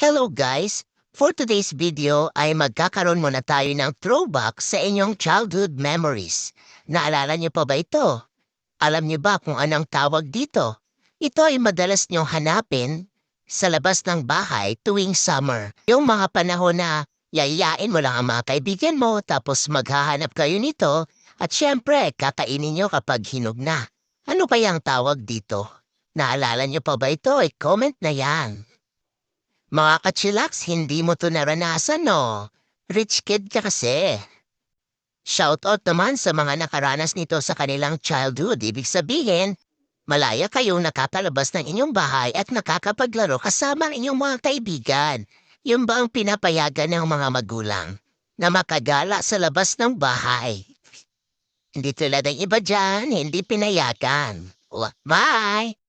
Hello guys! For today's video ay magkakaroon muna tayo ng throwback sa inyong childhood memories. Naalala niyo pa ba ito? Alam niyo ba kung anong tawag dito? Ito ay madalas niyong hanapin sa labas ng bahay tuwing summer. Yung mga panahon na yayain mo lang ang mga kaibigan mo tapos maghahanap kayo nito at syempre kakainin niyo kapag hinog na. Ano kaya ang tawag dito? Naalala niyo pa ba ito? I-comment na yan. Mga kachilax, hindi mo to naranasan, no? Rich kid ka kasi. Shoutout naman sa mga nakaranas nito sa kanilang childhood. Ibig sabihin, malaya kayong nakakalabas ng inyong bahay at nakakapaglaro kasama ang inyong mga kaibigan. Yun ba ang pinapayagan ng mga magulang? Na makagala sa labas ng bahay. Hindi tulad ng iba dyan, hindi pinayagan. Bye!